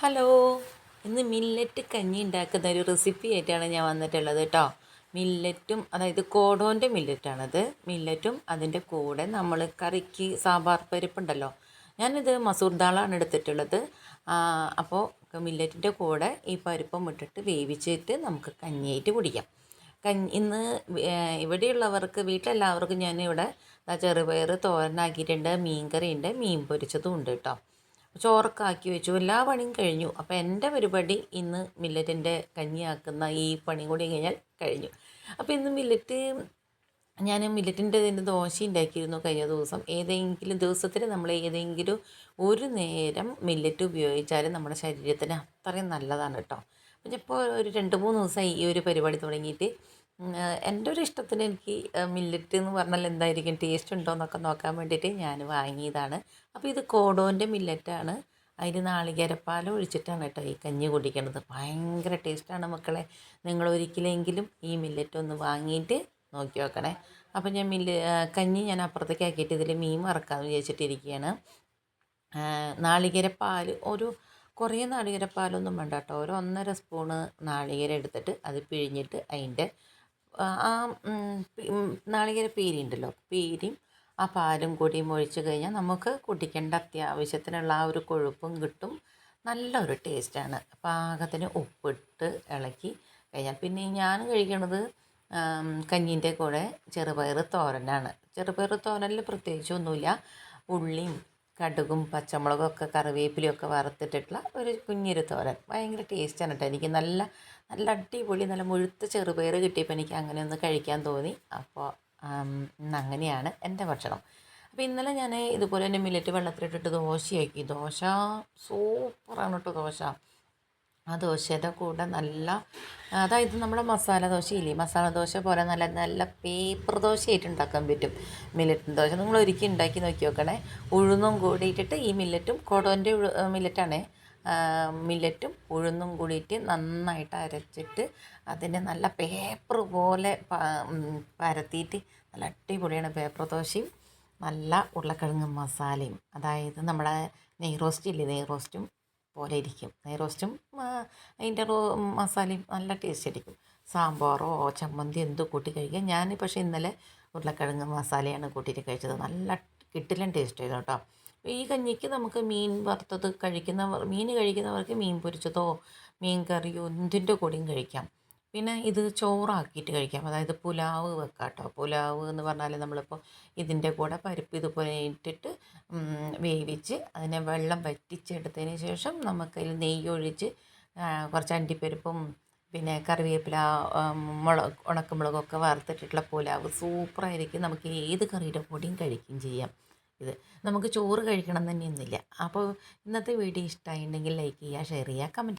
Hello. ഇന്ന് millet കഞ്ഞി ഉണ്ടാക്കുന്ന ഒരു റെസിപ്പി ആയിട്ടാണ് ഞാൻ വന്നിട്ടുള്ളത് കേട്ടോ മില്ലറ്റും അതായത് കോടോന്റെ മില്ലറ്റാണത് മില്ലറ്റും അതിന്റെ കൂടെ നമ്മൾ കറിക്ക് സാമ്പാർ പരിപ്പുണ്ടല്ലോ. ഞാനിത് മസൂർ ദാളാണ് എടുത്തിട്ടുള്ളത്. അപ്പോൾ മില്ലറ്റിന്റെ കൂടെ ഈ പരിപ്പും ഇട്ടിട്ട് വേവിച്ചിട്ട് നമുക്ക് കഞ്ഞിയായിട്ട് കുടിക്കാം. കഞ്ഞി ഇന്ന് ഇവിടെയുള്ളവർക്ക് വീട്ടിലെല്ലാവർക്കും ഞാനിവിടെ ചെറുപയർ തോരനാക്കിയിട്ടുണ്ട് മീൻ കറിയുണ്ട് മീൻ പൊരിച്ചതും ഉണ്ട് കേട്ടോ ചോറൊക്കെ ആക്കി വെച്ചു. എല്ലാ പണിയും കഴിഞ്ഞു. അപ്പോൾ എന്റെ പരിപാടി ഇന്ന് മില്ലറ്റിന്റെ കഞ്ഞിയാക്കുന്ന ഈ പണി കൂടി കഴിഞ്ഞാൽ കഴിഞ്ഞു. അപ്പോൾ ഇന്ന് മില്ലറ്റ് ഞാൻ മില്ലറ്റിന്റെ ഇതിന്റെ ദോശ ഉണ്ടാക്കിയിരുന്നു കഴിഞ്ഞ ദിവസം. ഏതെങ്കിലും ദിവസത്തിൽ നമ്മൾ ഏതെങ്കിലും ഒരു നേരം മില്ലറ്റ് ഉപയോഗിച്ചാൽ നമ്മുടെ ശരീരത്തിന് അത്രയും നല്ലതാണ് കേട്ടോ. അപ്പോൾ ഒരു രണ്ട് മൂന്ന് ദിവസമായി ഈ ഒരു പരിപാടി തുടങ്ങിയിട്ട്. എന്റെ ഒരു ഇഷ്ടത്തിന് എനിക്ക് മില്ലറ്റ് എന്ന് പറഞ്ഞാൽ എന്തായിരിക്കും ടേസ്റ്റ് ഉണ്ടോ എന്നൊക്കെ നോക്കാൻ വേണ്ടിയിട്ട് ഞാൻ വാങ്ങിയതാണ്. അപ്പോൾ ഇത് കോഡോന്റെ മില്ലറ്റാണ് അതിന് നാളികേരപ്പാൽ ഒഴിച്ചിട്ടാണ് കേട്ടോ ഈ കഞ്ഞി കുടിക്കണത്. ഭയങ്കര ടേസ്റ്റാണ് മക്കളെ. നിങ്ങൾ ഒരിക്കലെങ്കിലും ഈ മില്ലറ്റ് ഒന്ന് വാങ്ങിയിട്ട് നോക്കി വെക്കണേ അപ്പോൾ ഞാൻ മില്ല് കഞ്ഞി ഞാൻ അപ്പുറത്തേക്ക് ആക്കിയിട്ട് ഇതിൽ മീൻ മറക്കാമെന്ന് വിചാരിച്ചിട്ടിരിക്കുകയാണ് നാളികേരപ്പാൽ ഒരു കുറേ നാളികേരപ്പാലൊന്നും വേണ്ട കേട്ടോ. ഒരു ഒന്നര സ്പൂണ് നാളികേരം എടുത്തിട്ട് അത് പിഴിഞ്ഞിട്ട് അതിന്റെ ആ നാളികേര പീരി ഉണ്ടല്ലോ പീരിയും ആ പാലും കൂടിയും ഒഴിച്ച് കഴിഞ്ഞാൽ നമുക്ക് കുടിക്കേണ്ട അത്യാവശ്യത്തിനുള്ള ആ ഒരു കൊഴുപ്പും കിട്ടും. നല്ലൊരു ടേസ്റ്റാണ്. പാകത്തിന് ഉപ്പിട്ട് ഇളക്കി കഴിഞ്ഞാൽ പിന്നെ ഞാൻ കഴിക്കണത് കഞ്ഞീന്റെ കൂടെ ചെറുപയർ തോരനാണ്. ചെറുപയർ തോരനിൽ പ്രത്യേകിച്ചൊന്നുമില്ല ഉള്ളിയും കടുകും പച്ചമുളകും ഒക്കെ കറിവേപ്പിലയും ഒക്കെ വറുത്തിട്ടിട്ടുള്ള ഒരു കുഞ്ഞൊരു തോരൻ. ഭയങ്കര ടേസ്റ്റാണ് കേട്ടോ എനിക്ക് നല്ല നല്ല അടിപൊളി നല്ല മുഴുത്ത ചെറുപയർ കിട്ടിയപ്പോൾ എനിക്ക് അങ്ങനെ ഒന്ന് കഴിക്കാൻ തോന്നി. അപ്പോൾ അങ്ങനെയാണ് എന്റെ ഭക്ഷണം. അപ്പോൾ ഇന്നലെ ഞാൻ ഇതുപോലെ തന്നെ മില്ലറ്റ് വെള്ളത്തിലിട്ടിട്ട് ദോശയാക്കി. ദോശ സൂപ്പറാണ് കേട്ടോ ദോശ. ആ ദോശയുടെ കൂടെ നല്ല അതായത് നമ്മുടെ മസാല ദോശ ദോശയില്ലേ മസാല ദോശ പോലെ നല്ല നല്ല പേപ്പർ ദോശയായിട്ട് ഉണ്ടാക്കാൻ പറ്റും. മില്ലറ്റ് ദോശ. നിങ്ങൾ ഒരിക്കൽ ഉണ്ടാക്കി നോക്കി നോക്കണേ. ഉഴുന്നും കൂടിയിട്ടിട്ട് ഈ മില്ലറ്റും കോടോന്റെ മില്ലറ്റാണേ മില്ലറ്റും ഉഴുന്നും കൂടിയിട്ട് നന്നായിട്ട് അരച്ചിട്ട് അതിനെ നല്ല പേപ്പർ പോലെ പരത്തിയിട്ട് നല്ല അടിപൊളിയാണ് പേപ്പർ ദോശയും. നല്ല ഉരുളക്കിഴങ്ങ് മസാലയും. അതായത് നമ്മുടെ നെയ് റോസ്റ്റ് ഇല്ലേ? നെയ് റോസ്റ്റും പോലെ ഇരിക്കും നെയ് റോസ്റ്റും അതിന്റെ റോ മസാലയും നല്ല ടേസ്റ്റ് ആയിരിക്കും. സാമ്പാറോ ചമ്മന്തി എന്തോ കൂട്ടി കഴിക്കുക ഞാൻ പക്ഷേ ഇന്നലെ ഉരുളക്കിഴങ്ങ് മസാലയാണ് കൂട്ടിയിട്ട് കഴിച്ചത്. നല്ല കിട്ടിലും ടേസ്റ്റ് ആയിരുന്നു കേട്ടോ. ഈ കഞ്ഞിക്ക് നമുക്ക് മീൻ വറുത്തത് കഴിക്കുന്നവർ മീൻ കഴിക്കുന്നവർക്ക് മീൻ പൊരിച്ചതോ മീൻ കറിയോ എന്തിന്റെ കൂടെയും കഴിക്കാം. പിന്നെ ഇത് ചോറാക്കിയിട്ട് കഴിക്കാം. അതായത് പുലാവ് വെക്കാം കേട്ടോ പുലാവ് എന്ന് പറഞ്ഞാൽ നമ്മളിപ്പോൾ ഇതിന്റെ കൂടെ പരിപ്പ് ഇതുപോലെ ഇട്ടിട്ട് വേവിച്ച് അതിനെ വെള്ളം വറ്റിച്ചെടുത്തതിന് ശേഷം നമുക്കതിൽ നെയ്യൊഴിച്ച് കുറച്ച് അണ്ടിപ്പരിപ്പും പിന്നെ കറിവേപ്പില മുളക് ഉണക്കമുളകൊക്കെ വറുത്തിട്ടിട്ടുള്ള പുലാവ് സൂപ്പറായിരിക്കും. നമുക്ക് ഏത് കറിയുടെ കൂടെയും കഴിക്കുകയും ചെയ്യാം. ഇത് നമുക്ക് ചോറ് കഴിക്കണം തന്നെയൊന്നുമില്ല. അപ്പോൾ ഇന്നത്തെ വീഡിയോ ഇഷ്ടമായിട്ടുണ്ടെങ്കിൽ ലൈക്ക് ചെയ്യുക ഷെയർ ചെയ്യുക കമന്റ്